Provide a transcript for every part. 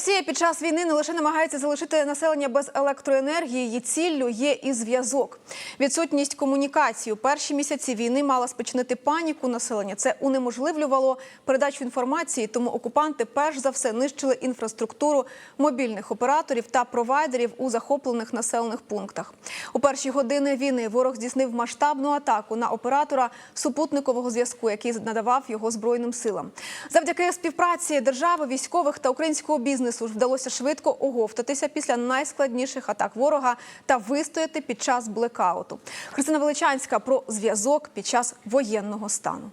Росія під час війни не лише намагається залишити населення без електроенергії, її ціллю є і зв'язок. Відсутність комунікації у перші місяці війни мала спричинити паніку населення. Це унеможливлювало передачу інформації, тому окупанти перш за все нищили інфраструктуру мобільних операторів та провайдерів у захоплених населених пунктах. У перші години війни ворог здійснив масштабну атаку на оператора супутникового зв'язку, який надавав його збройним силам. Завдяки співпраці держави, військових та українського бізнесу ж вдалося швидко оговтатися після найскладніших атак ворога та вистояти під час блекауту. Христина Величанська про зв'язок під час воєнного стану.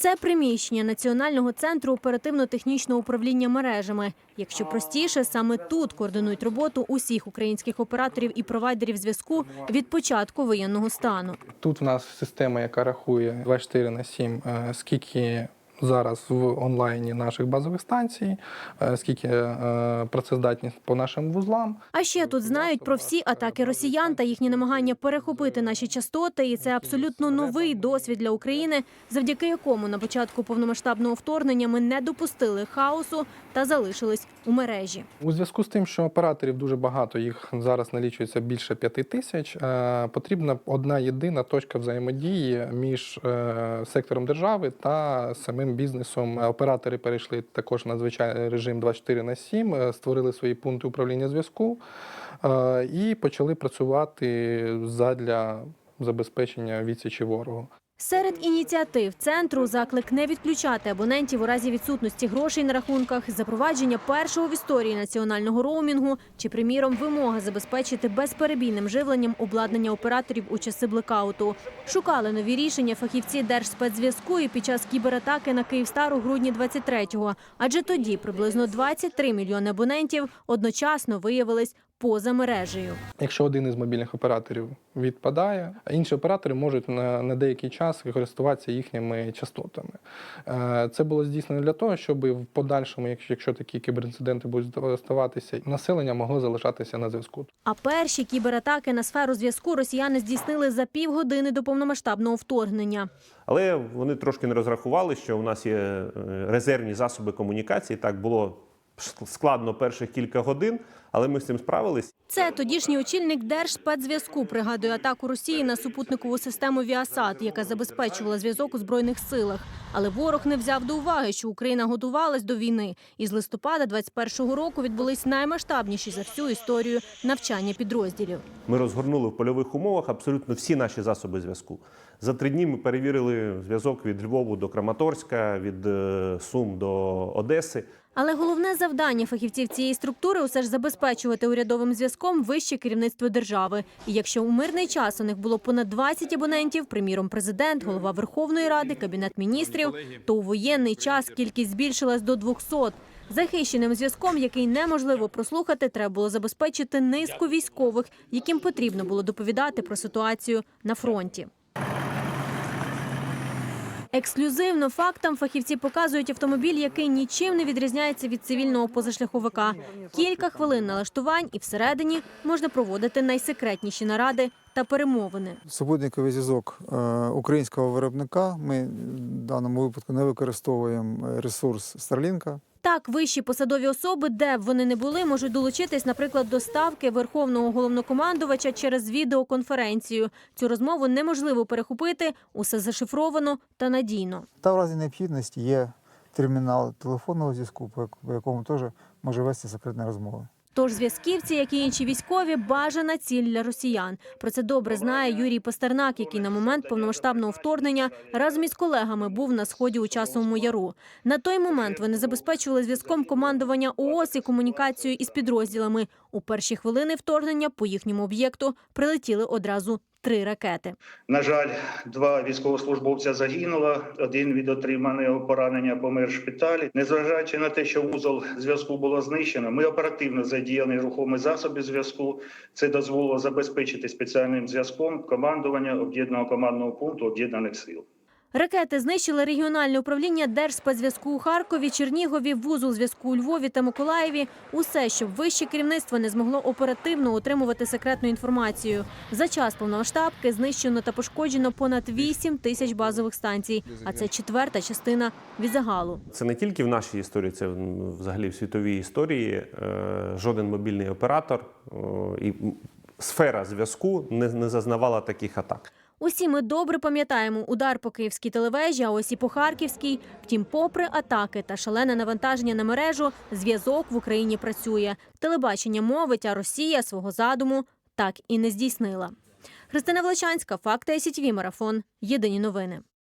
Це приміщення Національного центру оперативно-технічного управління мережами. Якщо простіше, саме тут координують роботу усіх українських операторів і провайдерів зв'язку від початку воєнного стану. Тут в нас система, яка рахує 24 на 7, е, скільки зараз в онлайні наших базових станцій, е, скільки е, працездатність по нашим вузлам. А ще тут знають про всі атаки росіян та їхні намагання перехопити наші частоти. І це абсолютно новий досвід для України, завдяки якому на початку повномасштабного вторгнення ми не допустили хаосу та залишились у мережі. У зв'язку з тим, що операторів дуже багато, їх зараз налічується більше п'яти тисяч. е, Потрібна одна єдина точка взаємодії між сектором держави та самим бізнесом. Оператори перейшли також на звичайний режим 24 на 7, е, створили свої пункти управління зв'язку е, і почали працювати задля забезпечення відсічі ворогу. Серед ініціатив центру заклик не відключати абонентів у разі відсутності грошей на рахунках, запровадження першого в історії національного роумінгу чи, приміром, вимога забезпечити безперебійним живленням обладнання операторів у часи блекауту. Шукали нові рішення фахівці Держспецзв'язку і під час кібератаки на Київстар у грудні 23-го. Адже тоді приблизно 23 мільйони абонентів одночасно виявились поза мережею. Якщо один із мобільних операторів відпадає, а інші оператори можуть на, на деякий час користуватися їхніми частотами. Е, Це було здійснено для того, щоб в подальшому, якщо, якщо такі кіберінциденти будуть ставатися, населення могло залишатися на зв'язку. А перші кібератаки на сферу зв'язку росіяни здійснили за півгодини до повномасштабного вторгнення. Але вони трошки не розрахували, що у нас є е, резервні засоби комунікації. Так було складно перших кілька годин, але ми з цим справились. Це тодішній очільник Держспецзв'язку пригадує атаку Росії на супутникову систему Віасат, яка забезпечувала зв'язок у збройних силах. Але ворог не взяв до уваги, що Україна готувалась до війни. І з листопада 21-го року відбулись наймасштабніші за всю історію навчання підрозділів. Ми розгорнули в польових умовах абсолютно всі наші засоби зв'язку. За три дні ми перевірили зв'язок від Львову до Краматорська, від е, Сум до Одеси. Але головне завдання фахівців цієї структури усе ж забезпечувати урядовим зв'язком вище керівництво держави. І якщо у мирний час у них було понад 20 абонентів, приміром, президент, голова Верховної Ради, кабінет міністрів, то у воєнний час кількість збільшилась до 200. Захищеним зв'язком, який неможливо прослухати, треба було забезпечити низку військових, яким потрібно було доповідати про ситуацію на фронті. Ексклюзивно фактам фахівці показують автомобіль, який нічим не відрізняється від цивільного позашляховика. Кілька хвилин налаштувань, і всередині можна проводити найсекретніші наради та перемовини. Супутниковий зв'язок е, українського виробника. Ми в даному випадку не використовуємо ресурс Starlink. Так, вищі посадові особи, де б вони не були, можуть долучитись, наприклад, до ставки верховного головнокомандувача через відеоконференцію. Цю розмову неможливо перехопити, усе зашифровано та надійно. Та в разі необхідності є термінал телефонного зв'язку, по якому теж може вести секретні розмови. Тож зв'язківці, як і інші військові, бажана ціль для росіян. Про це добре знає Юрій Пастернак, який на момент повномасштабного вторгнення разом із колегами був на сході у часовому яру. На той момент вони забезпечували зв'язком командування ООС і комунікацію із підрозділами. У перші хвилини вторгнення по їхньому об'єкту прилетіли одразу три ракети. На жаль, два військовослужбовця загинуло. Один від отриманого поранення помер в шпиталі. Незважаючи на те, що вузол зв'язку було знищено, ми оперативно задіяли рухомі засоби зв'язку. Це дозволило забезпечити спеціальним зв'язком командування об'єднаного командного пункту об'єднаних сил. Ракети знищили регіональне управління Держспецзв'язку у Харкові, Чернігові, вузол зв'язку у Львові та Миколаєві. Усе, щоб вище керівництво не змогло оперативно отримувати секретну інформацію. За час повномасштабки знищено та пошкоджено понад 8 тисяч базових станцій, а це четверта частина від загалу. Це не тільки в нашій історії, це взагалі в світовій історії. Е, Жоден мобільний оператор і сфера зв'язку не зазнавала таких атак. Усі ми добре пам'ятаємо удар по київській телевежі, а ось і по харківській. Втім, попри атаки та шалене навантаження на мережу, зв'язок в Україні працює. Телебачення мовить, а Росія свого задуму так і не здійснила. Христина Влачанська, Факти СІТВ, Марафон. Єдині новини.